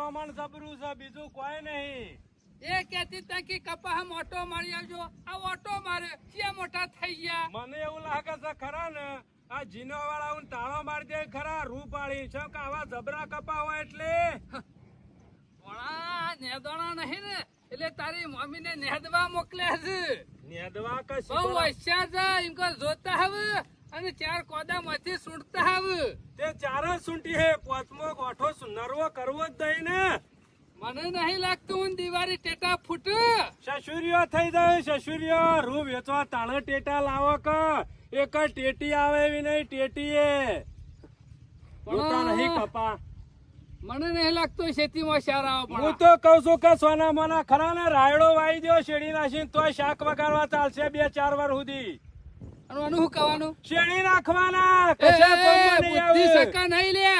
મોય જબરું છે બીજું કોઈ નહીં. એ કેતી તા કે હમ મોટો મારી આવજો. આ ઓટો મારે ક્યાં મોટા થઈ ગયા. મને એવું લાગે છે ખરા ને આ જીનો વાળા તાળો મારી દે ખરા રૂ પાડી છે કે આવા જબરા કપા હોય એટલે? ભણા નેદોણા નહીં ને. એટલે તારી મમ્મી ને નેદવા મોકલ્યા છે. નેદવા કશું બહુ હોશિયાર છે એમ કો જોતા હવે. અને ચાર કોદા માંથી સુંટતા આવ. તે ચાર સૂંટી હે. પોચમો ગોઠો સુનરવો કરવો જ દઈ ને. મને નહીં લાગતું હું દિવાળી ટેટા ફૂટ. સસુરિયો થઈ જાય સસુરિયો રૂ વેચવા તાણે ટેટા લાવો ક? એક ટેટી આવે એવી નહીં ટેટી એ નહીં કપા મને નહીં લાગતું ખેતીમાં સારા હું પણ તો કઉ છું કે સોના મોના ખરા ને રાયડો વાઈ દો શેડી નાખીને તોય શાક વગાડવા ચાલશે બે ચાર વાર સુધી. આનું શું કહેવાનું શેરડી નાખવાના? એ, કશા એ, કોમમાં નહીં બુદ્ધિ સકા નહીં લે.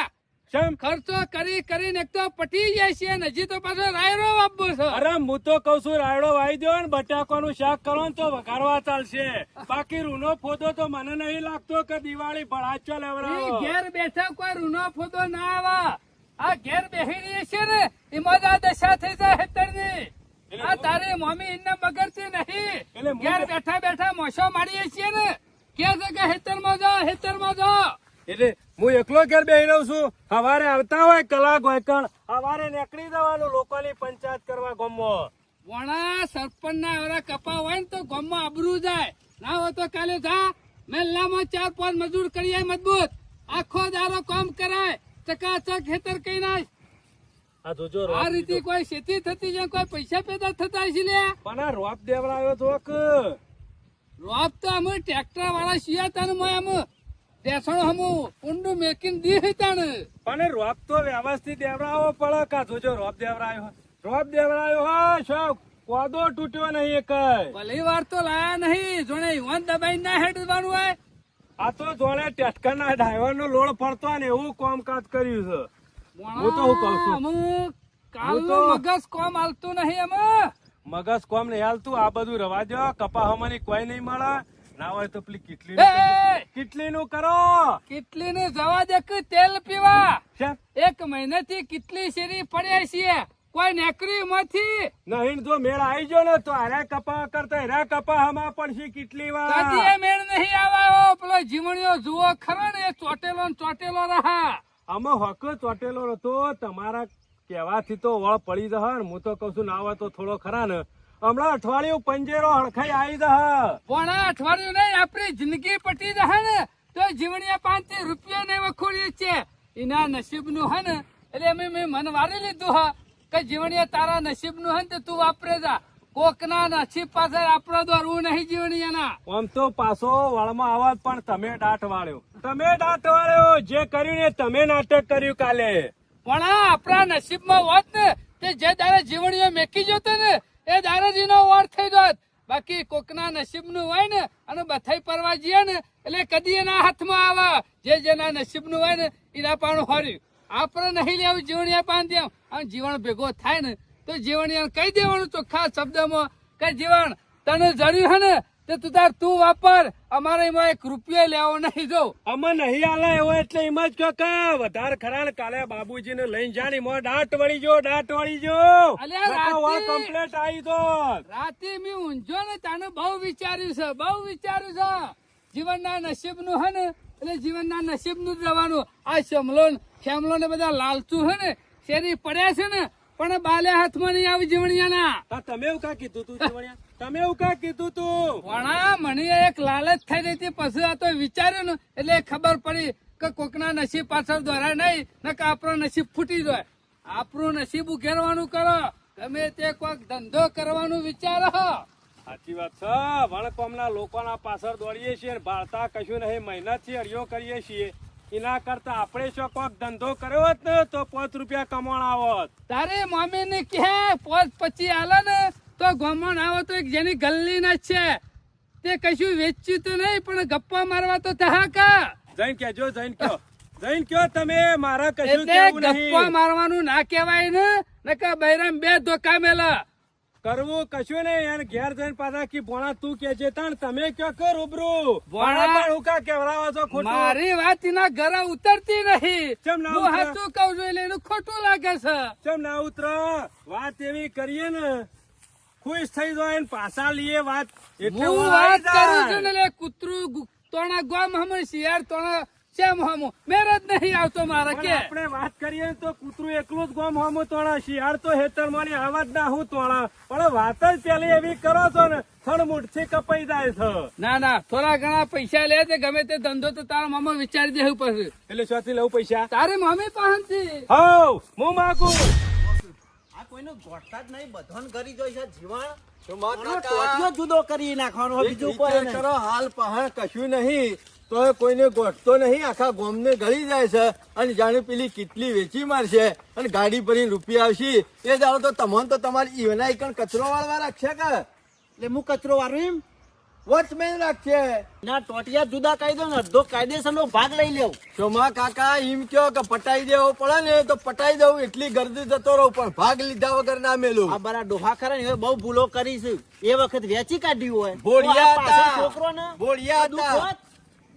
ખર્ચો કરી કરીને એક તો પટી જાય છે હજી તો પાછો રાયરો વાપવો છે. અરે હું તો કઉ છું રાયડો વાઈ દો ને બટાકાનું શાક કરો ને તો વઘારવા ચાલશે. બાકી રૂનો ફોદો તો મને નહીં લાગતો કે દિવાળી ભડાચો ઈ લેવડાવો ઘેર બેઠા કોઈ રૂનો ફોદો ના આવે. આ ઘેર બેહી રહી છે ને એમાં જ આ દશા થઈ જાય આ તારી મમ્મી એને બગડતી નહીં. ઘેર બેઠા બેઠા મોસો મારીએ છીએ ને. કે છે કે હેતરમાં જાઓ હેતરમાં જાઓ એટલે હું એકલો ઘેર બેહી રહું છું. સવારે આવતા હોય કલાક હોય કણ સવારે નીકળી જવાનું લોકોની પંચાયત કરવા ગમો વણા સરપંચ ના એવડા કપા હોય ને તો ગમમાં અબરું જાય. ના હોય તો કાલે જા. મહેલામાં ચાર પાંચ મજૂર કરીએ મજબૂત. આખો દારો કામ કરાય. ચકાચક હેતર કઈ નાખ આ રીતે કોઈ ખેતી થતી છે કોઈ પૈસા પેદા થતા છે લે. પણ આ રોપ દેવડાવ્યો તો કે રોપ તો અમે ટ્રેક્ટર વાળા શિયા તાને મોય અમે બેસણો હમુ ઊંડું મેકીન દી હતા ને પણ રોપ તો વ્યવસ્થિત દેવડાવો પડે કા જોજો રોપ દેવડાયો. રોપ દેવડાયો હા શું કોદો તૂટ્યો નહીં એક ભલી વાર તો લાયા નહીં જોણે યુવાન દબાઈ ના હેડવાનું હોય. આ તો જોડે ના ડ્રાઈવર નો લોડ પડતો ને એવું કામકાજ કર્યું છે. હું તો શું કહું છું? કાલનું મગજ કોમ હાલતું નહીં અમે મગજ કોમ નહીં હાલતું આ બધું રવા દો કપા હમાની કોઈ નહીં મળે. ના હોય તો પેલી કેટલી કેટલી નું કરો. કેટલી નું જવા દે કે તેલ પીવા. એક એક મહિનાથી કેટલી શેરી પડ્યા છીએ. કોઈ નેકરી માંથી. નહીં જો મેળ આવી ગયો ને તો અરે કપા કરતા હેરા કપા હમા પડશે કેટલી વાર મેળ નહીં આવા પેલો જીવણીઓ જુઓ ખરો ને એ ચોટેલો ચોટેલો રહા. આમાં હક ચોટેલો હતો તમારા કહેવાથી તો વળ પડી ને. હું તો કઉ છું, ના હોય તો થોડો ખરા ને. હમણાં અઠવાડિયું પંજેરો હડખાઈ આવી જશે. પણ અઠવાડિયું નહીં, આપણી જિંદગી પટી રહે ને. તો જીવણીયા પાંચ રૂપિયા ને વખોડીએ છે. એના નસીબનું હે ને. એટલે અમે મેં મન વારી લીધું હા કે જીવણીયા તારા નસીબનું હે ને તું વાપરે જા. કોકના નસીબ પાસે આપણો દોરવું નહીં જીવણીયાના આમ તો પાછો વળમાં આવત પણ તમે દાંત વાળ્યો. તમે દાંત વાળ્યો જે કર્યું ને તમે નાટક કર્યું કાલે. પણ આપણા નસીબમાં હોત ને તે જે દાડે જીવણીઓ મેકી જતો ને એ દારાજીનો વાર થઈ ગયો બાકી કોકના નસીબનું હોય ને અને બથાઈ પરવા જઈએ ને એટલે કદી એના હાથમાં આવે. જે જેના નસીબનું હોય ને એના પાણું હોર્યું. આપણે નહીં લેવું જીવણીયા પાન દેવ અને જીવન ભેગો થાય ને તો જીવણિયા કહી દેવાનું ચોખ્ખા શબ્દમાં કે જીવન તને જડ્યું હે ને? તે તું તાર તું વાપર. અમારે એમાં એક રૂપિયો લેવો નહીં જો. અમે નહીં આલે એવો એટલે એમ જ કે વધારે ખરા કાલે બાબુજી ને લઈને જાણી મો દાંત વળી જો દાંત વળી જો. કમ્પ્લેટ આવી તો રાતે મેં ઊંઝો ને તાને બહુ વિચાર્યું છે બહુ વિચાર્યું છે. જીવનના નસીબનું હે ને? એટલે જીવનના નસીબનું જ રહેવાનું. આ શમલો ને શ્યામલો ને બધા લાલચું હે ને? શેરી પડ્યા છે ને? પણ બાલે હાથમાં નહીં આવી જીવણિયાના. તમે એવું કા કીધું તું જીવણિયા? તમે એવું કા કીધું તું? વણા મને એક લાલચ થઈ રહી હતી. પછી આ તો વિચાર્યું ને એટલે ખબર પડી કે કોકના નસીબ પાછળ દોરાય નહીં ને કે આપણો નસીબ ફૂટી જાય. આપણું નસીબ ઉઘેરવાનું કરો. ગમે તે કોઈક ધંધો કરવાનું વિચારો. સાચી વાત છે. વણકોમના લોકોના પાછળ દોડીએ છીએ ભારતા ભાળતા કશું નહીં મહેનતથી અડિયો કરીએ છીએ. એના કરતા આપણે શું કોક ધંધો કર્યો હોત ને તો પાંચ રૂપિયા કમાણ આવત તારે મમ્મી ને કે પાંચ પચી આલે ને તો ગમણ આવો તો એક જેની ગલ્લી ના છે. તે કશું વેચ્યું તો નહીં પણ ગપ્પા મારવા તો થા કા જઈને કેજો જઈને કયો. જઈને કયો તમે મારા કશું કેવું નહીં. ગપ્પા મારવાનું ના કહેવાય ને નકા બૈરામ બે ધોકા મેલા. કરવું કશું નહીં એને ઘેર જઈને પાછા કી ભોણા તું કે છે તાણ તમે કયો કર રૂબરૂ? ભોણા- પણ હું કા કેવડાવો છો ખોટું? મારી વાત એના ઘરે ઉતરતી નહીં. ચમ ના હું હાચું કહું છું એટલે એનું ખોટું લાગે છે. ચમ ના ઉતર? વાત એવી કરીએ ને ખુશ થઈ જાય ને પાછા લઈએ વાત. એટલે હું વાત કરું. છું ને કૂતરું તોણા ગોમ હમણાં શિયાળ તોણા શેમ હમ? મેર જ નહીં આવતો મારે કે. આપણે વાત કરીએ તો કૂતરું એકલું જ ગોમ હોમું તોડા શિયાળ તો હેતર મારી આવાજ ના હું તોડા. પણ વાત જ પેલી એવી કરો છો ને થણ મુઠથી કપાઈ જાય છે. ના ના થોડા ઘણા પૈસા લે છે ગમે તે ધંધો તો તારા મામા વિચારી દેવું પડશે. એટલે શોથી લઉં પૈસા? તારે મમ્મી પાસે હવ હું માગું. આ કોઈનો ગોઠતા જ નહીં બધન કરી જોઈ છે જીવાણ. જુદો કરી નાખવાનો બીજું. કરો હાલ પહાડ કશું નહીં. તો એ કોઈને ગોઠતો નહીં આખા ગોમને ગળી જાય છે અને જાણે પેલી કેટલી વેચી મારશે અને ગાડી ભરીને રૂપિયા આવશે. એ જાણો તો તમને તો તમારી ઈવના એકણ કચરો વાળવા રાખશે કે? એટલે હું કચરો વાળું એમ? વોચમેન રાખશે. ના ટોટિયા જુદા દો ને અડધો કાયદેસરનો ભાગ લઈ લેવું ચોમા કાકા એમ કયો કે પટાઈ દેવો પડે ને તો પટાઈ દઉં એટલી ગરદી જતો રહું પણ ભાગ લીધા વગર ના મેલું. આ બરા ડોહા ખરા ને બહુ ભૂલો કરી છે. એ વખત વેચી કાઢ્યું હોય. બોળિયા. છોકરો ને બોળિયા.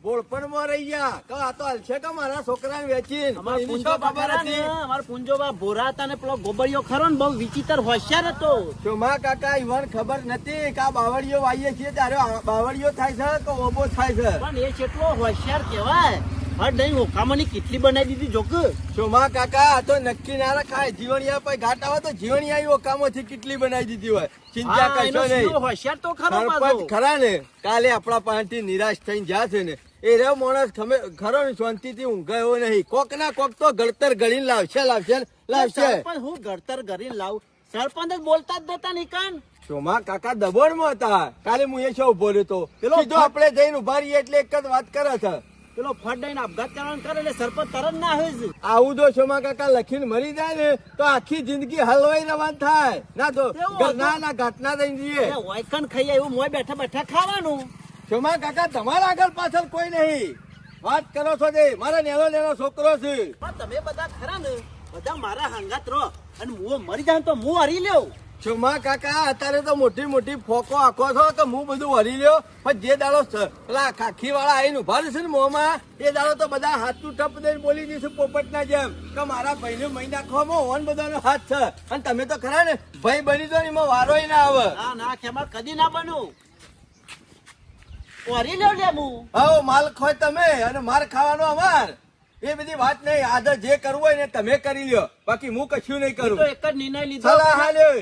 બોળપણમાં રહી ગયા. કે આ તો હલશે કે મારા છોકરાને વેચીને? અમારા એની પૂંજો શું ખબર ખરા ને હતી? અમારા પૂંજોબા ભોરા હતા ને પેલો ગોબરિયો ખરો ને બહુ વિચિત્ર હોશિયાર હતો. શોમા કાકા ઈવન ખબર નથી કે આ બાવળીઓ વાઈએ છીએ ત્યારે બાવળીઓ થાય છે કે ઓબો થાય છે? પણ એ કેટલો હોશિયાર કહેવાય. બનાવી દીધી જોક. ચોમા કાકા આ તો નક્કી ના રખાય. જીવણિયા પર ઘાટ આવે તો જીવણિયા ઓકામોથી કેટલી બનાવી દીધી હોય. ચિંતા કરશો નહીં. હોશિયાર તો ખરો ખરા ને? કાલે આપણા પાસેથી નિરાશ થઈને જાશે ને એ રહ્યો માણસ ખમે ખરો ને શાંતિથી ઊંઘાયો નહીં. કોક ના કોક તો ગળતર ગળીને લાવશે લાવશે લાવશે. પણ હું ઘડતર કરીને લાવ? સરપંચ બોલતા જ નતા નિકાન શોમા કાકા દબોડમાં હતા. કાલે હું એ છો ઊભો રહ્યો પેલો સીધો આપણે જઈને ઊભા રહીએ એટલે એક જ વાત કરે છે. પેલો ફટ દઈને આપઘાત કરવાનું કરે એટલે સરપંચ તરત ના હોય છે આવું જો શોમા કાકા લખીને મરી જાય ને તો આખી જિંદગી હલવાઈ રવાન થાય. ના તો એવું? ના ના ઘટના થઈ જઈએ. વાયકણ ખાઈ આવ્યું મોય બેઠા બેઠા ખાવાનું. શોમા કાકા તમારા આગળ પાછળ કોઈ નહીં. વાત કરો છો જે મારા નેનો નેનો છોકરો છે. પણ તમે બધા ખરા ને? બધા મારા હંગાત રહો અને હું મરી જાય તો હું હરી લેવ શોમા કાકા અત્યારે તો મોટી મોટી ફોકો આખો છો કે હું બધું હરી લ્યો. પણ જે દાડો પેલા ખાખી વાળા આવીને ઊભા રહેશે ને મોંમાં એ દાડો તો બધા હાથું ટપ દઈને બોલી દઈશું પોપટના જેમ. કે મારા ભાઈને મહી નાખવામાં હોન બધાનો હાથ છે. અને તમે તો ખરા ને ભાઈ બની દો ને એમાં વારોય ના આવે. ના ના ખેમા કદી ના બનું. હરી લેવ લે હું માલ ખોય તમે અને માર ખાવાનો અમાર. એ બધી વાત નહીં આદર જે કરવું હોય ને તમે કરી લ્યો. બાકી હું કશું નહીં તો કરું. એક જ નિર્ણય લીધો સલાહ હાલ્યો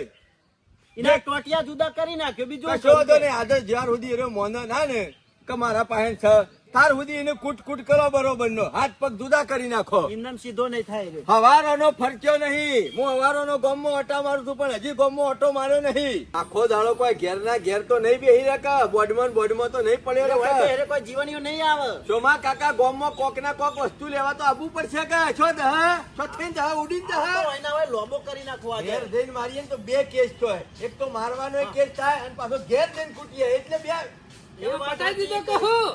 એના ટોટિયા જુદા કરી નાખ્યો બીજું શોધો ને આદર જ્યાર સુધી એનો મોનો ના ને કે મારા પાસે છે તાર સુધી એને કૂટ કૂટ કરો બરોબર નો હાથ પગ જુદા કરી નાખો. એમનેમ સીધો નહીં થાય હવારો નો ફરક્યો નહીં. હું હવારોનો ગોમો અટા મારું છું પણ હજી ગોમો અટો માર્યો નહીં. આખો દાડો કોઈ ઘેર ના ઘેર તો નહીં બેહી રકા બોડમાં બોડમાં તો નહીં પડ્યો રકા કોઈ જીવનીઓ નહીં આવે. ચોમા કાકા ગોમો કોક ના કોક વસ્તુ લેવા તો આવવું પડશે કે? છો દહ? છો થઈને દહ? ઉડીને દહ? એના હવે લોબો કરી નાખવા ઘેર જઈને મારીએ તો બે કેસ તો એક તો મારવાનો એક કેસ થાય અને પાછો ઘેર જઈને કૂટીએ. એટલે બે એવું પટાઈ દીધો કહું.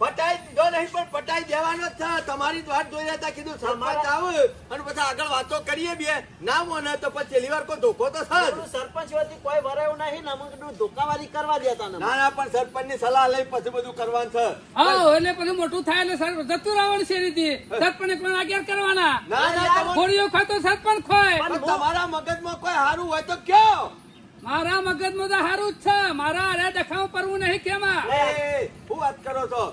પટાઈ દીધો નહીં પણ પટાઈ દેવાનો જ તમારી જ વાત જોઈ હતા કીધું સરપંચ આવ અને પછી આગળ વાતો કરીએ બે. ના મોને તો પછી છેલ્લી વાર કોઈ ધોકો તો થાય સરપંચ વતી કોઈ વરાયું નહીં ને ધોકાવારી કરવા દેતા ને. પણ સરપંચની સલાહ લઈ પછી બધું કરવાનું છે હા એટલે પછી મોટું થાય એટલે સર જતું રહેવાનું છે રીતે સરપંચ પણ આગળ કરવાના. ના ના તમારે- ગોળીઓ તો સરપંચ ખોય. પણ તમારા મગજમાં કોઈ સારું હોય તો કયો? મારા મગજમાં તો સારું જ છે. મારા અરે દેખાવ પરવું નહીં કેમાં એ, શું વાત કરો છો?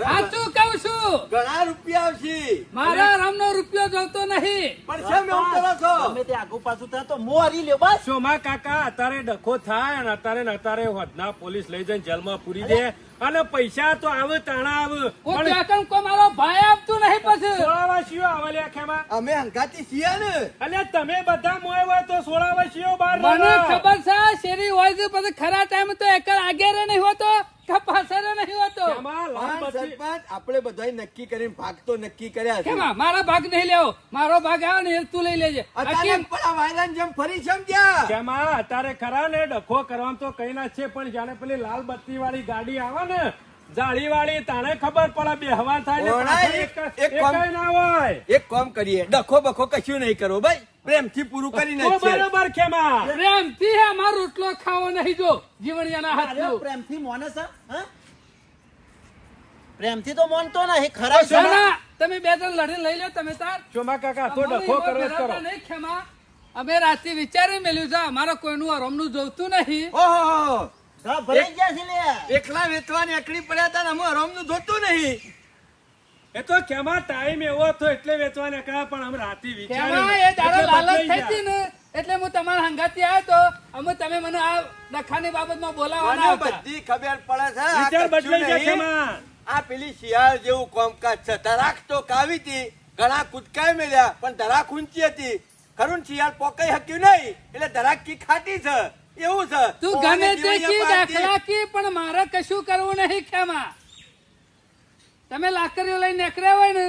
સાચું કઉ છું. ઘણા રૂપિયા આવશે. મારા રામનો રૂપિયો જોતો નહીં. પણ શેમ એવું કરો છો? તમે તે આગુ પાછું થાય તો મો હરી લે બસ સોમા કાકા અત્યારે ડખો થાય અને અત્યારે ને અત્યારે વધના પોલીસ લઈ જઈને જેલમાં પૂરી દે. અને પૈસા તો આવે તાણા આવે. પણ ત્યાં મારો ભાઈ આપતું નહીં પછી. સોળાવાસીઓ આવે લે ખેમા. અમે હંકાતી છીએ ને. એટલે તમે બધા મોય હોય તો સોળાવાસીઓ બહાર મને ખબર છે શેરી હોય છે પછી ખરા ટાઈમ તો એક આગેરે નહીં હોતો કે પાછળ નહીં હોતો. લાલ પણ બત્તી- સરપંચ આપણે બધાય નક્કી કરીને ભાગ તો નક્કી કર્યા છે. મારા ભાગ નહીં લેવો. મારો ભાગ આવે ને તું લઈ લેજે. પણ જેમ ફરી સમજ્યા ખેમા, અત્યારે ખરા ને ડખો કરવા તો કઈ ના છે પણ જાણે પેલી લાલ બત્તી વાળી ગાડી આવે ને? જાળી વાળી તાણે ખબર પડે બે હવા થાય ને એક- કામ- ના હોય. એક કામ કરીએ. ડખો બખો કશું નહીં કરો ભાઈ. પ્રેમથી પૂરું કરી તો નાખશે બરોબર ખેમા પ્રેમથી હે મારો રોટલો ખાવો નહીં જો જીવણિયાના હાથ હાથનો. પ્રેમથી મોને સા હા? પ્રેમથી તો મોનતો નહીં ખરા છે ના, ના, તમે બે જણ લડી લઈ લો તમે તાર. ચોમા કાકા તો ડખો કરો કરો. નહીં ખેમા. અમે રાતે વિચારી મેલ્યું છે અમારો કોઈનું અરમનું જોતું નહીં. ઓહો એકલા વેચવા નીકળી પડ્યા હતા ને અમે હરામનું જોતું નહીં. એ તો ખેમા ટાઈમ એવો હતો એટલે વેચવા નીકળ્યા પણ અમે રાતે વિચાર્યું એ દાડો લાલચ થઈ હતી ને? એટલે હું તમારા હંગાથી આવ્યો તો અમે તમે મને આ ડખાની બાબતમાં બોલાવવાના બધી ખબર પડે છે? વિચાર બદલાઈ ગયા નહીં. આ પેલી શિયાળ જેવું કોમકાજ છે. ધરાક તો કાવી હતી. ઘણા કૂદકાય મેલ્યા પણ ધરાક ઊંચી હતી. ખરું શિયાળ પોકાઈ હક્યું નહીં? એટલે ધરાક કી ખાટી છે. એવું છે? તું ગમે તે કી દાખલા કી પણ મારે કશું કરવું નહીં ખેમા. તમે લાકડીઓ લઈને નીકળ્યા હોય ને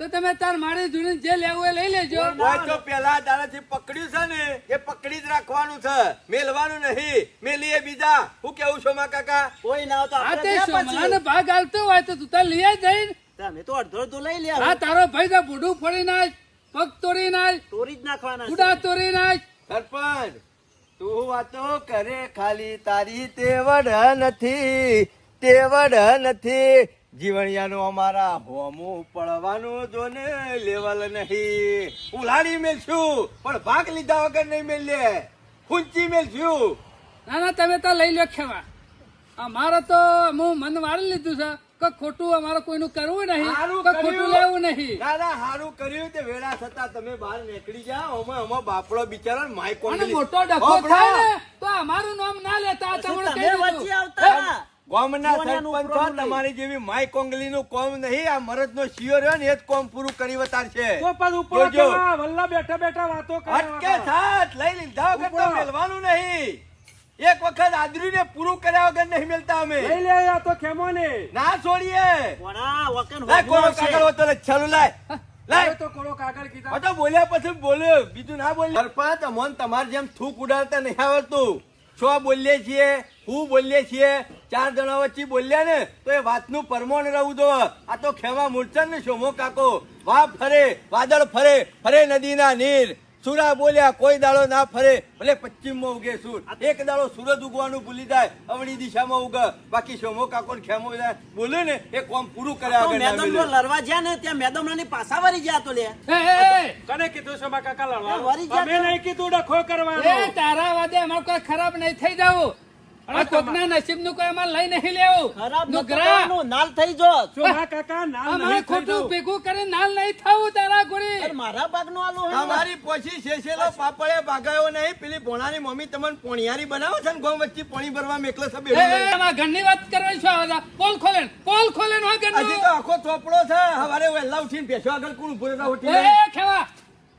તો તમે તાર મારી જૂની જે લેવું એ લઈ લેજો. તો પેલા દાડાથી પકડ્યું છે ને એ પકડી જ રાખવાનું છે. મેલવાનું નહીં. મેલીએ બીજા. હું કેવું છું માં કાકા? કોઈ ના તો આ તે સોમલાનો ભાગ આલતો હોય તો તું તાર લઈ જઈને. તમે તો અડધો અડધો લઈ લે હા તારો ભાઈ તો બુડું ફોડી નાખ પગ તોડી નાખ તોરી જ નાખવાના છે. તોડી નાખ. સરપંચ તું વાતો કરે ખાલી, તારી તેવડ નથી તેવડ નથી. જીવણિયાનું અમારા હોમું પડવાનું જો ને લેવલ નહીં. ઉલાડી મેલશું, પણ ભાગ લીધા વગર નહીં મેલે. ખૂંચી મેલશું. ના ના, તમે તો લઈ લો ખેવા. અમારે તો હું મન વાળી લીધું છે. કે ખોટું અમારે કોઈનું કરવું નહીં કે ખોટું લેવું નહીં. દાદા ના હારું કર્યું તે વેળા થતા તમે બહાર નીકળી જાઓ. અમે અમે બાપડો બિચારો ને માઇક મોટો ડખો થાય ને તો અમારું નામ ના લેતા તમને તમે કહી વચ્ચે આવતા સરપંચ છો. તમારી જેવી માય કોંગલીનું કોમ નહીં આ મરદનો શિયો રહ્યો ને એ જ કોમ પૂરું કરી વતારશે. તો પછી ઉપર જોજો. ખેમા, વલ્લા બેઠા બેઠા વાતો કરે હટકે સાથ લઈ લીધા વગર તો મેલવાનું નહીં. એક વખત આદરીને પૂરું કર્યા વગર નહીં મળતા અમે. લઈ લે આ તો ખેમો ને ના છોડીએ વકન લાય કોનો કાગળ હોતો લે ચાલુ લાય. લાય. તો કોળો કાગળ કીધા? તો બોલ્યા પછી બોલ્યો બીજું ના બોલ્યો. સરપંચ અમોન તમારે જેમ થૂક ઉડાડતા નહીં આવડતું. છો બોલીએ છીએ હું બોલીએ છીએ ચાર જણા વચ્ચે બોલ્યા ને તો એ વાતનું પરમોણ રહું દો આ તો ખેવા મૂર્છન ને શોમો કાકો. વા ફરે વાદળ ફરે ફરે નદીના નીર. સુરા બોલ્યા કોઈ દાડો ના ફરે ભલે પશ્ચિમમાં ઉગે સૂર. એક દાડો સૂરજ ઉગવાનું ભૂલી જાય અવળી દિશામાં ઉગે. બાકી સોમો કાકો ને ખેમો બોલે ને એ કોમ પૂરું કર્યા આગળ વગર ના લડવા ગયા ને ત્યાં મેદામડાની પાછા વરી ગયા તો લે. કને કીધું છે કાકા લડવા ગયા અમે નહીં કીધું ડખો કરવાનો. તારા વાદે અમારું કોઈ ખરાબ નહીં થઈ જવું. કોકના નસીબનું કોઈ અમારે લઈ નહીં લેવું. નુકરા. નાલ થઈ જોત કાકા નામ અમારે ખોટું ભેગું કરીને નાલ નહીં થવું તારા ગોળી મારા ભાગનું આલું તમારી પોછી શેષેલો પાપડે ભાગાયો નહીં. પેલી ભોણાની મમ્મી તમને પોણિયારી બનાવો છે ને ગોમ વચ્ચે પોણી ભરવા મેકલો છે બેડું એમાં ઘરની વાત કરવાની છો પોલ ખોલે પોલ ખોલે નો હજી ઘરનું આખો ચોપડો છે. હવારે વહેલા ઉઠીને બેસો આગળ કોણ ઊભો રહેતા ઉઠી ખેવા.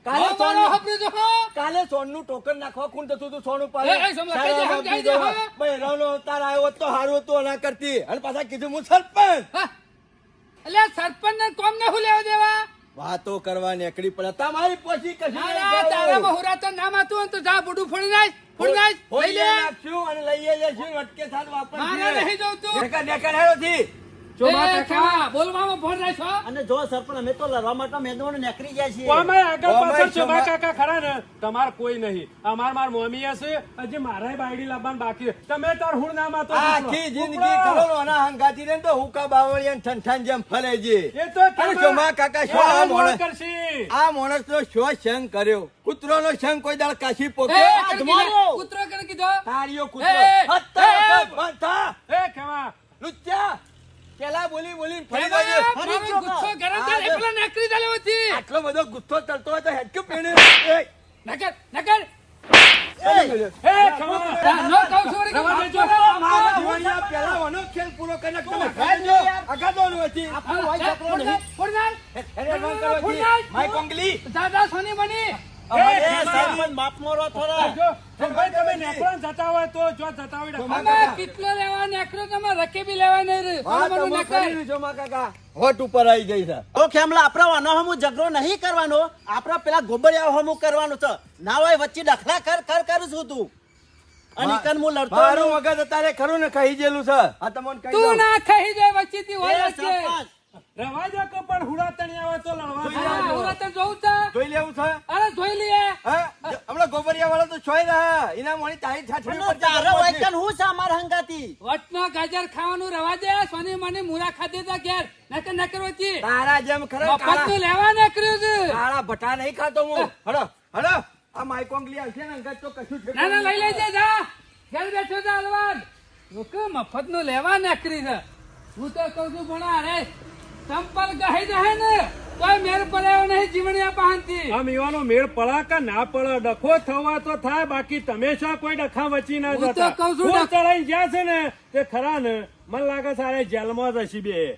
કાલે સોનું- હપરું જો, કાલે સોનનું ટોકન નાખવા કોણ તો તું સોનું પાડે. ભાઈ રાવનો અવતાર આવ્યો તો હારું તો ના કરતી અને પાછા કીધું હું સરપંચ એટલે સરપંચ ને કોમ ને હું લેવા દેવા વાતો કરવા નીકળી પડે તમારી પોછી કશી તારા. તારામાં હુરાતો નામ હતું તો જા બુડું ફોડી નાખ ફોડી નાખ લઈ લે નાખશું અને લઈએ જઈશું અટકે સાથ વાપરશું. મારે નહીં જોઈતું. નેકર, નેકર હેરોથી. ચોમા એ, કાકા બોલવામાં ફોન રાખો અને જો સરપંચ અમે તો લડવા માટે મેદાનમાં નીકળી ગયા છીએ. ઓમાય આગળ પાછળ ચોમા ચોમા- કાકા ખરા ને? તમાર કોઈ નહીં. અમાર માર મમ્મી હશે હજી મારે બાયડી લાવવાનું બાકી તમે તાર હું આ આખી જિંદગી હંગાતી રે તો હુકા બાવળિયા ને ઠંઠાન જેમ ફરે છે. એ તો ચોમા કાકા શો આ મોણસ કરશી? આ મોણસ નો શો સંગ કર્યો. કૂતરો નો સંગ કોઈ દાળ કાશી પોકે? કૂતરો કણ કીધો. તારીઓ કૂતરો. હત્તા બંધ. એ લુચ્ચા પેલા બોલી બોલી ફરી મારો ગુસ્સો ગરમ થાય એટલે નકરી ચાલ્યો હતી આટલો બધો ગુસ્સો ચડતો હોય તો હેડક્યું પીણે નકર નકર દાદા સોની બની કેટલો લેવા નીકળ્યો તમે રકેબી લેવા નહીં રે. વાત સોનું અમે નીકળ. કરી છો માં કાકા. હોટ ઉપર આવી ગઈ છે. તો ખેમલા આપણા વાનો હમું ઝઘડો નહીં કરવાનો. આપણા પેલા ગોબરિયા હમું કરવાનું છે. ના હોય વચ્ચે ડખલા કર કર કરું છું તું. અને હું લડતો મારું નહીં. અત્યારે ખરું ને કહી જેલું છે. આ તમને કહી તું ના કહી દે વચ્ચેથી હોય વચ્ચે. રવા દો કે પણ હુડા આવે તો લડવા જોઈ હા, લેજો. હવે તો જોવું છે. જોઈ લેવું છે? અરે જોઈ લઈએ. હમણાં ગોબરિયા વાળા તો છોય રહ્યા. એના મોડી તારી છાછડી પણ તારે વાયકન હું છે અમાર હંગાતી વટનો ગાજર ખાવાનું રવા દે સોની મને મુરા ખાધી તા ઘેર. નકર નકર વચ્ચે. તારા જેમ ખરા મફતનું લેવા નીકળ્યું છે. કાળા ભટા નહીં ખાતો હું. હડો હડો આ માઇકોંગલી આવશે ને અંગત તો કશું જ ના ના લઈ લેજે જા. ઘેર બેઠો જા હલવાન. લોકો મફતનું લેવા નકરી છે? હું તો કઉ છું ભણા અરે સંપલ ગહી ને. મેર પડ્યો નહીં જીવણિયા પાહનથી આમ મેળ પડા કે ના પડે ડખો થવા તો થાય બાકી તમે શા કોઈ ડખા વચી ના હું તો જતા? કહું છું જ્યાં ને તે ખરા ને મને લાગે સારે જેલમાં જ હશી બે.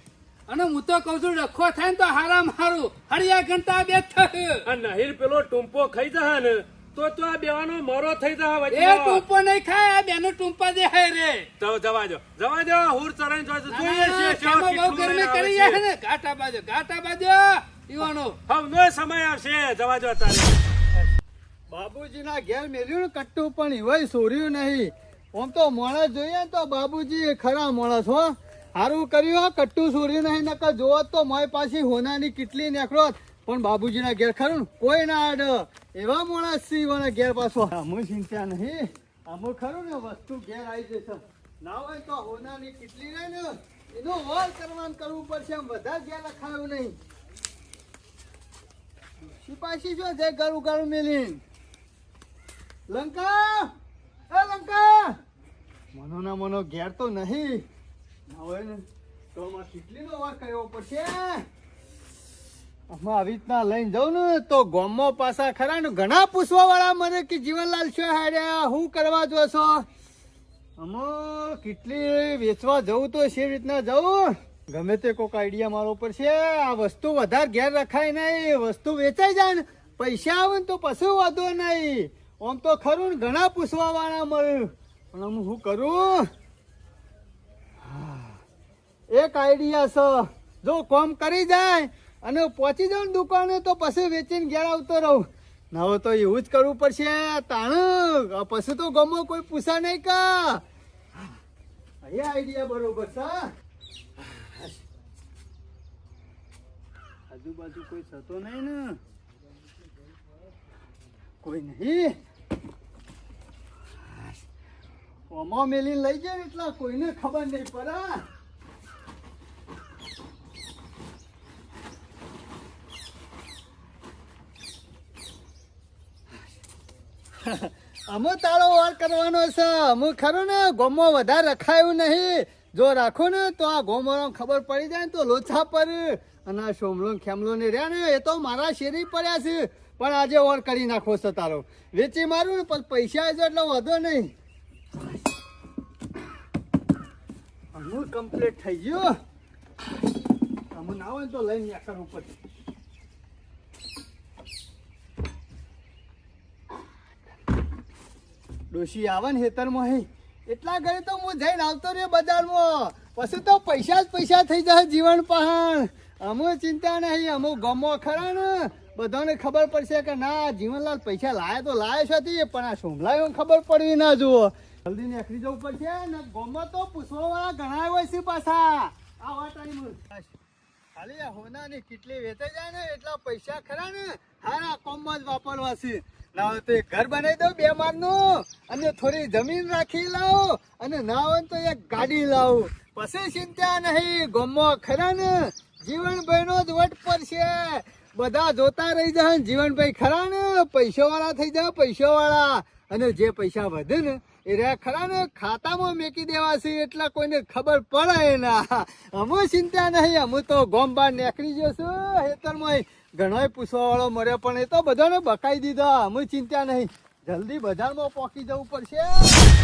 અને હું તો કઉ છું ડખો થાય ને તો હારામ હારું. હરિયા ઘંટા બે થયું નહીર પેલો ટૂંપો ખાઈ જશે ને તો તો આ બેવાનો મરો થઈ જશે એ ટૂંપો નહીં ખાય આ બેનો ટૂંપા દે હે રે. તો જવા દો. જવા દો હુર ચડાઈને જો જોઈએ છીએ શેવા બહુ ગરમી કરી જાય ને. ઘાટા બાજુ ઘાટા બાજુ ઈવાનો હવનો સમય આવશે. જવા દો તારે બાબુજીના ઘેર મેલ્યું ને કટ્ટું પણ એવાય સોર્યું નહીં. આમ તો માણસ જોઈએ તો બાબુજી ખરા માણસ હો. સારું કર્યું કટ્ટું સોર્યું નહીં નકર જોવો તો મોય પાછી હોનાની કેટલી નેકળો પણ બાબુજીના ઘેર ખરું કોઈ ના આડ. એવા માણસ છે ઈવાના ઘેર પાછો. અમુ ચિંતા નહીં. અમુ ખરું ને, વસ્તુ ઘેર આવી જશે. ના હોય તો હોનાની કેટલી રહે ને, એનો વાર કરવાનું કરવું પડશે. આમ વધારે ઘેર રખાયું નહીં. સિપાશી શું છે? ગળું ગળું મેલીન. લંકા! એ લંકા! મનો ના મનો ઘેર તો નહીં. ના હોય ને, તો આમાં કેટલીનો વાર કરવો પડશે. આમાં આવી રીતના લઈને જાઉં ને, તો ગોમમાં પાછા ખરા ને ઘણા પૂછવા વાળા કે, જીવનલાલ શું હાર્યા? શું કરવા જો છો? અમો કેટલી વેચવા જવું તો છે રીતના જવું ગમે તે કોઈક આઈડિયા મારો પડશે આ વસ્તુ વધારે ઘેર રખાય નહીં. વસ્તુ વેચાઈ જાય ને, પૈસા આવે ને તો પછી વાંધો નહીં. આમ તો ખરું ને, ઘણા પૂછવા વાળા મળ્યું પણ હું શું કરું એક આઈડિયા છે. જો કોમ કરી જાય અને પહોંચી જાઉં દુકાને તો પછી વેચીને ઘેર આવતો રહું. હોય તો એવું જ કરવું પડશે. તાણ પછી તો ગમો, કોઈ પૂછા નહીં કા. એ આઈડિયા બરોબર છે આજુબાજુ કોઈ થતો નહીં ને. કોઈ નહીં. ઓમાં મેલીને લઈ જાય એટલા, કોઈને ખબર નહીં પડે. અમે તાળો વાર કરવાનો છે. અમુ ખરું ને, ગોમો વધારે રખાયું નહીં. જો રાખો ને, તો આ ગોમો ખબર પડી જાય ને તો લોચા પર અને આ સોમલો ખેમલો ને રહ્યા ને, એ તો મારા શેરી પડ્યા છે. પણ આજે ઓર કરી નાખો છે તારો. વેચી મારું ને, પણ પૈસા આવશે એટલે વધો નહીં. અમુ કમ્પ્લીટ થઈ ગયો. અમુ ના હોય તો લઈને નીકળવું પડશે ડોશી આવે ને હેતરમાં હે. એટલા ઘરે તો હું જઈને આવતો રહ્યો બજારમાં. પછી તો પૈસા જ પૈસા થઈ જાય જીવન પહાણ. અમુ ચિંતા નહીં, અમુ ગમો ખરા ને. બધાને ખબર પડશે કે ના જીવનલાલ પૈસા લાયા તો લાયા છે પણ આ સોમલાયો ખબર પડવી ના જુઓ. જલ્દી નીકળી જવું પડશે ને ગમો તો પૂછવા વાળા ઘણા હોય છે પાછા. આ ટાઈમ ખાલી આ હોનાની કેટલી વેચાઈ જાય ને, એટલા પૈસા ખરા ને. હારા કોમમાં જ વાપરવા છે. ના હોય તો એક ઘર બનાવી દઉં બે માળનું. અને થોડી જમીન રાખી લાવો. અને ના હોય તો એક ગાડી લાવો. પછી ચિંતા નહીં, ગમો ખરા ને? જીવનભાઈનો જ વટ પડશે. બધા જોતા રહી જાય જીવનભાઈ ખરા ને? પૈસાવાળા થઈ જાય પૈસાવાળા. અને જે પૈસા વધે ને, એ રહ્યા ખરા ને? ખાતામાં મેકી દેવા છે એટલા કોઈને ખબર પડે ના. અમુ ચિંતા નહીં અમુ તો ગોમ બહાર નીકળી જશું હેતરમાં ઘણોય પૂછવા વાળો મળ્યો પણ એ તો બધાને બકાઈ દીધા. અમે ચિંતા નહીં. જલ્દી બજારમાં પહોંચી જવું પડશે.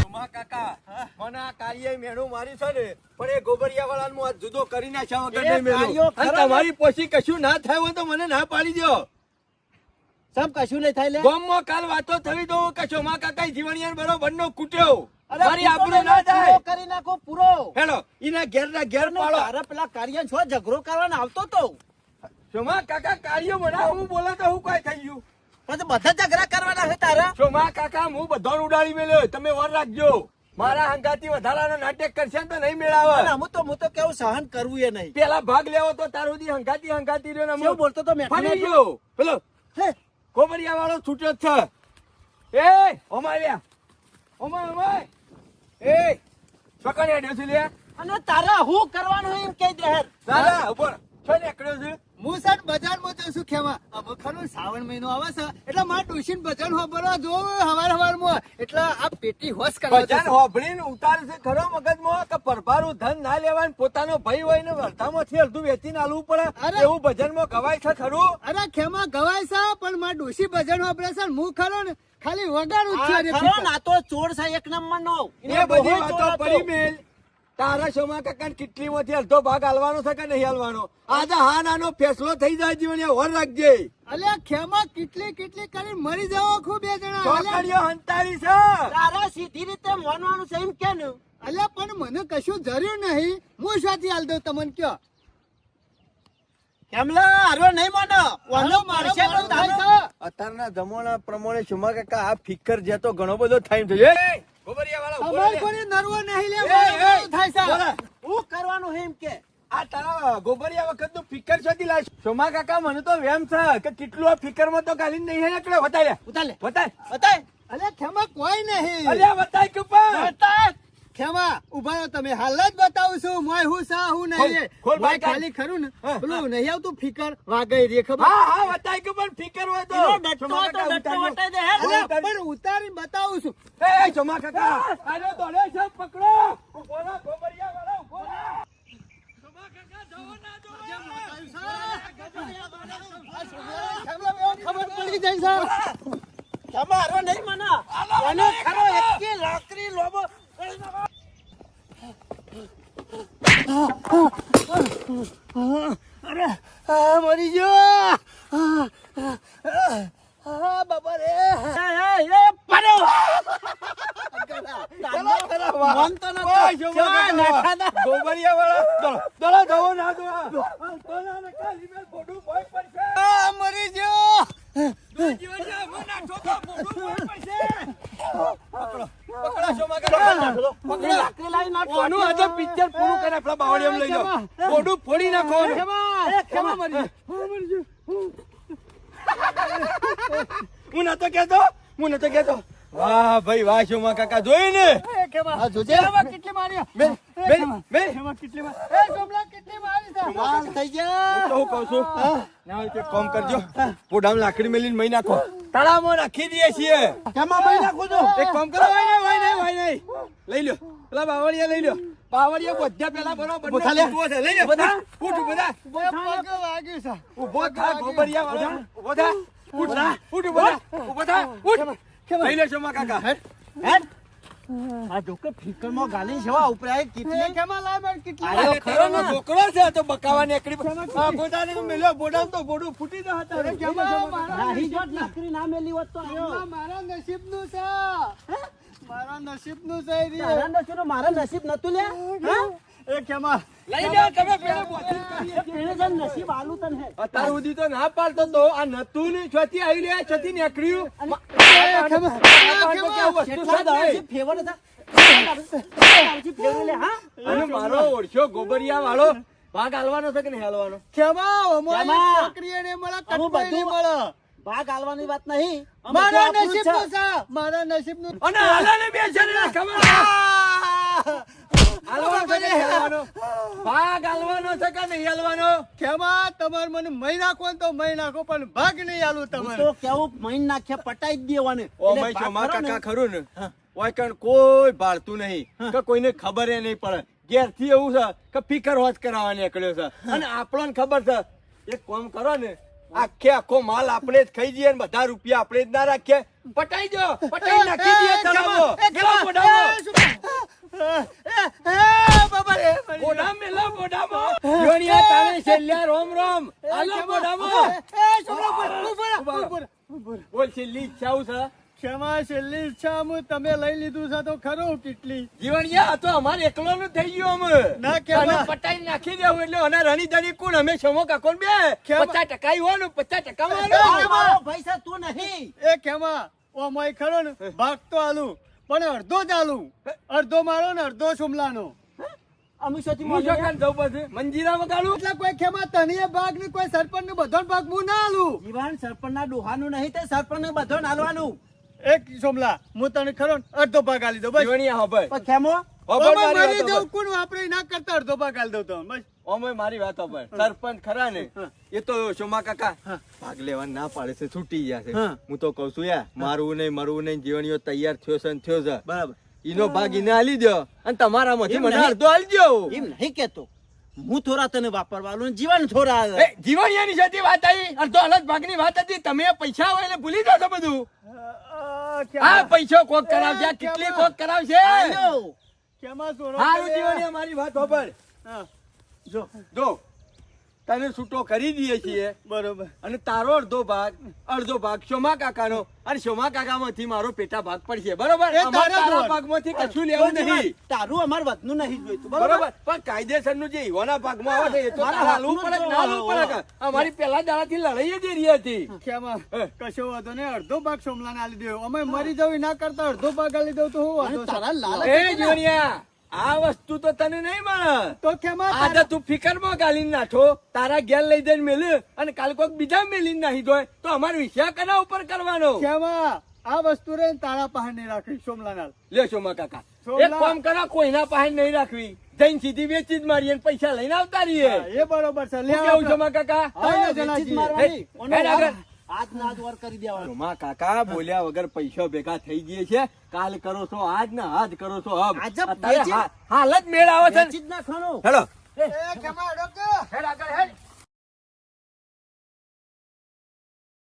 ઉમા કાકા મને આ કાર્ય મેણું મારી છે ને પણ એ ગોબરિયા વાળાનું આ જુદો કરી નાખ્યા વગર નહીં મેલું કાર્યો અને ખરા ને? તમારી પછી કશું ના થાય હોય તો મને ના પાડી દો સમ કશું નહીં થાય લે. ગામમાં કાલ વાતો થઈ તો કશો ચોમા કાકા જીવણિયાને બરોબર નો કૂટ્યો. મારી આબરૂ ના પૂરો કરી નાખો પૂરો. હેલો ઈના ઘેર ના ઘેર પાડો પેલા કાર્ય છો ઝઘડો કરવાનો આવતો તો? ચોમા કાકા કાર્યો બનાવ હું બોલો તો હું કઈ થઈ ગયું? બધા ઝઘડા કરવાના છે તારા. ચોમા કાકા હું બધો ઉડાડી મેલ્યો તમે વર રાખજો. મારા હંગાતી વધારાનો નાટક કરશે તો નહીં મેળાવે. તો હું તો કેવું સહન કરવું એ નહીં. પેલા ભાગ લેવો તો તાર હંગાતી હંગાતી રહ્યો ને બોલતો તો ફરી ગયો. પેલો. હે, કોબરિયા વાળો છૂટ્યો છે. એ ઓમાર્યા ઓમાય ઓમાય. એ છોકરી આડ્યો છે લે અને તારા હું કરવાનું એમ કે દે તારા. છો છે. હું સર બજારમાં જઉં છું ખેમા હવે ખરું શ્રાવણ મહિનો આવે છે એટલે મારે ટ્યુશન બજાર હોબળવા જોવું હવાર હવારમાં એટલે આ પેટી હોશ કરવા બજાર હોભળીને ઉતારે છે ખરો મગજમાં કે પરભારું ધન ના લેવાય ને પોતાનો ભય હોય ને વર્ધામાંથી અડધું વેચીને આલવું પડે અરે! બજાર ભજનમાં ગવાય છે ખરું અરે ખેમા ગવાય છે પણ મારે ડોશી ભજન હોબળે છે ને હું ખરો ને ખાલી વગાડું જ છું ખરો ના તો ચોર છે એક નંબરનો. એ એનો બધી વાતો ચોર હતો. પડી મેલ તારા શોમાં કાકા કેટલી માંથી અડધો ભાગ હાલવાનો છે કે નહીં હાલવાનો? આજે હા નાનો ફેસલો થઈ જાય જીવન હોર રાખજે. અલે ખેમા કેટલી કેટલી કરી મરી જવો ખૂબ બે જણા. ચોકડીઓ હંતારી છે. તારા સીધી રીતે માનવાનું છે એમ કે ને? અલ્યા પણ મને કશું જરૂર નહીં. હું સાથે હાલ દઉં તમને કયો. કેમલા હારો નહીં માનો? વાનો મારશે તો તારો અત્યારના જમોણા પ્રમાણે શુમા કાકા આ ફિકર જતો ઘણો બધો ટાઈમ થયો. અમાર નરવો નહીં લે થાય હું કરવાનું એમ કે. આ તારા ગોબરિયા વખતનું ફિકર શોધી લાવ સોમા કાકા મને તો વેમ છે કે કેટલું આ ફિકરમાં તો ગાલી નહીં હે એટલે વતાય વતાય બતાય અલ્યા ખેમા કોઈ નહીં. અલ્યા વતાય કે ઉપર બતાય ખેમા ઊભા રહો તમે હાલ જ બતાવું છું. મોય હું સા હું નહીં ખોલ ભાઈ ખાલી ખરું ને. પેલું નહીં આવતું ફિકર વાગઈ રે ખબર? હા હા બતાય કે પણ ફિકર હોય તો. એનો તો ઉતાર્યો. વટાઈ દે. હે પણ ઉતારી બતાવું છું. એ, એ, કાકા. આને દોડે છે પકડો. ઊભો રહો, ગોબરિયા વાળા, ઊભો રહો. સોમા કાકા જવો ના જવો. ખબર પડી જાય કેમાં હારો નહીં માનો. અને ખરો એકે લાકરી લોબો કરી નાખો. અરે મરી ગયો આ, આ, આ, બાબા રે એ, એ, એ, પડ્યો. મન તો નતો. ઓય, સોમા ક્યાં કાકા. નાખાતા? ગોબરિયા વાળા, દોડો, દોડો, જવો ના જવો. હાલતો ના ને કાલી મેલ મોઢું ભોંય પડશે. આ મરી ગયો જીવન છે, હું નાઠો તો મોઢું ભોંય પડશે. પકડો, પકડો, સોમા કાકા. એ લાકડી લાવી નાખો. આનું આજે પિક્ચર પૂરું કરે આપણા બાવળિયામાં લઈ જાઓ મોઢું ફોડી નાખો એ, ખેમા મરી ગયો. હું નતો કેતો હું નતો કેતો વાહ શોમા કાકા જોઈ ને આ જોજે. કેટલી મારી બેન બેન બેન કેટલી મારી એ સોમલા કેટલી મારી છે? હાલ થઈ ગયા. તો હું કહું છું. ના હોય કામ કરજો. પોડામ લાકડી મેલીને મહી નાખો. તળાવમાં નાખી દઈએ છીએ. કેમાં મહી નાખું છું? એક કામ કરો ભાઈ નહીં ભાઈ નહીં ભાઈ નહીં. લઈ લ્યો. પેલા બાવળિયા લઈ લ્યો. બાવળિયા બધા પેલા બરોબર ઊભો થા લે. લઈ બધા ઉઠ બધા બે પગ વાગ્યું છે. ઊભો થા ગોબરિયા વાળા ઊભો થા. ઉઠ ઉઠ. ઊભો ઊભો થા. ઉઠ. લઈ લ્યો શોમા કાકા. હેડ. આ જોકે ફિકરમાં ગાલી છે હો, ઉપરાય કેટલી. એ ખેમા કેટલી? અરે, અરે ખરો ને. છોકરો છે તો બકાવા નીકળી આ બોટાને મેલ્યો બોટાને તો બોડું ફૂટી હતા જોત ના મેલી હોત તો આયો. મારા નસીબનું છે. મારા નસીબનું છે તારા મારા નસીબ નતું લે હા? એ લઈ તમે પેલા પેલે નસીબ આલું તને હે. તો ના પાડતો તો આ નતું ને આવી નીકળ્યું. ફેવર હતા? અને મારો ઓળખ્યો ગોબરિયા વાળો ભાગ હાલવાનો છે કે નહીં હાલવાનો ખેમા અમારી છોકરીએ ને મળે કટકોઈ નહીં મળે. ભાગ હાલવાની વાત નહીં. મારા નસીબ છે. મારા નસીબનું અને હાલાને બે ખબર હાલવાનો છે કે નહીં હાલવાનો? ભાગ હાલવાનો છે કે નહીં હાલવાનો? ખેમા તમારે મને મહી નાખો ને તો મહી નાખો પણ ભાગ નહીં આલું તમારે. તો કેવું મહીન નાખ્યા પટાઈ જ દેવાને. ઓ એટલે છો ભાગ માર ખરો ને, કાકા ખરું ને? ઓય કણ કોઈ ભાળતું નહીં કે કોઈને ખબર એ નહીં પડે. ઘેરથી એવું છે કે ફિકર હોત કરાવવા નીકળ્યો છે. અને આપણને ખબર છે એક કામ કરો ને આખે આખો માલ આપણે જ ખાઈ જઈએ બધા રૂપિયા આપણે જ ના રાખીએ. પટાઈ જો પટાઈ નાખી દઈએ ક્ષમા તમે લઈ લીધું છે તો ખરું કેટલી જીવણિયા તો અમારે એકલોનું થઈ ગયું અમે ના કહેવાય. પટાઈ નાખી દેવું એટલે અને રણી ધણી કોણ અમે સમો કાકો બે. પચાસ ટકા ઈ હોનું પચાસ ટકા છે, તું નહીં એ કેમાં ઓ મય ખરો ને ભાગ તો આલું પણ અડધો ચાલુ. અડધો મારો ને અડધો સુમલાનો એક સોમલા હું તને ખરો અડધો ભાગ આલી દઉં બસ. ખેમો. કોણ વાપરે ના કરતા અડધો ભાગ આલી દઉં તો બસ. ઓમે મારી વાત પર સરપંચ ખરા ને? એ તો સોમા કાકા ભાગ લેવા ના પાડે છે છૂટી ગયા છે. હા. તો કઉ છું યાર મારવું નહીં મરવું નહીં જીવણીઓ તૈયાર થયો છે થયો છે. બરાબર. ઈનો ભાગ ઈને આલી દો અને તમારા માંથી મને અડધો આલી દો એમ નહીં કેતો હું થોડા તને વાપરવાનું જીવન થોડા જીવણિયાની સાથે વાત આવી. અડધો અલગ ભાગની વાત હતી. તમે પૈસા હોય એટલે ભૂલી છો બધું. આ પૈસો કોક કરાવશે કેટલી કોક કરાવશે? કેમાં સોરો હારું. જીવણીયા મારી વાત હોભળ હા, જો જો તને છૂટો કરી દઈએ છીએ. બરોબર. અને તારો અડધો ભાગ અડધો ભાગ શોમા કાકાનો. અને શોમા કાકામાંથી મારો પેટા ભાગ પડશે. બરોબર? તારા ભાગમાંથી કશું લેવું નહીં. તારું અમાર વધનું નહીં જોઈતું. બરોબર? પણ કાયદેસરનું જે ઈવાના ભાગમાં આવે એ તો હાલવું પડે ના હાલવું પડે? અમારી પહેલા દાડાથી લડાઈ જ રહી હતી. કશો વાંધો નહીં. અડધો ભાગ સોમલા ના આલી દઉં અમે મરી જવું ના કરતા અડધો ભાગ આલી દઉં તો હું વાંધો? તારા એ જોનિયા આ વસ્તુ તો તને નહીં મળે. તો કેમાં આજે તું ફિકરમાં ગાલી નાખો. તારા ઘેર લઈ જઈને મેલ્યું અને કાલ કોઈક બીજા મેલી નાખી દોય તો અમારો વિષય કના ઉપર કરવાનો? કેમાં? આ વસ્તુ રે તારા પાસે નહીં રાખવી સોમલા લે સોમા કાકા. એક કામ કરો કોઈના પાસે નહીં રાખવી. જઈને સીધી વેચી જ મારીએ અને પૈસા લઈને આવતા રહીએ. એ બરોબર છે. લે આવું સોમા કાકા? ના વાર કરી દેવાનો. કાકા બોલ્યા વગર પૈસા ભેગા થઈ ગયા છે. કાલ કરો છો આજ ને આજ કરો છો આજે અત્યારે હાલ જ મેળ આવે છે ને. વેચી જ હેલો. એ ખેમા કે? હેડ આગળ હેડ.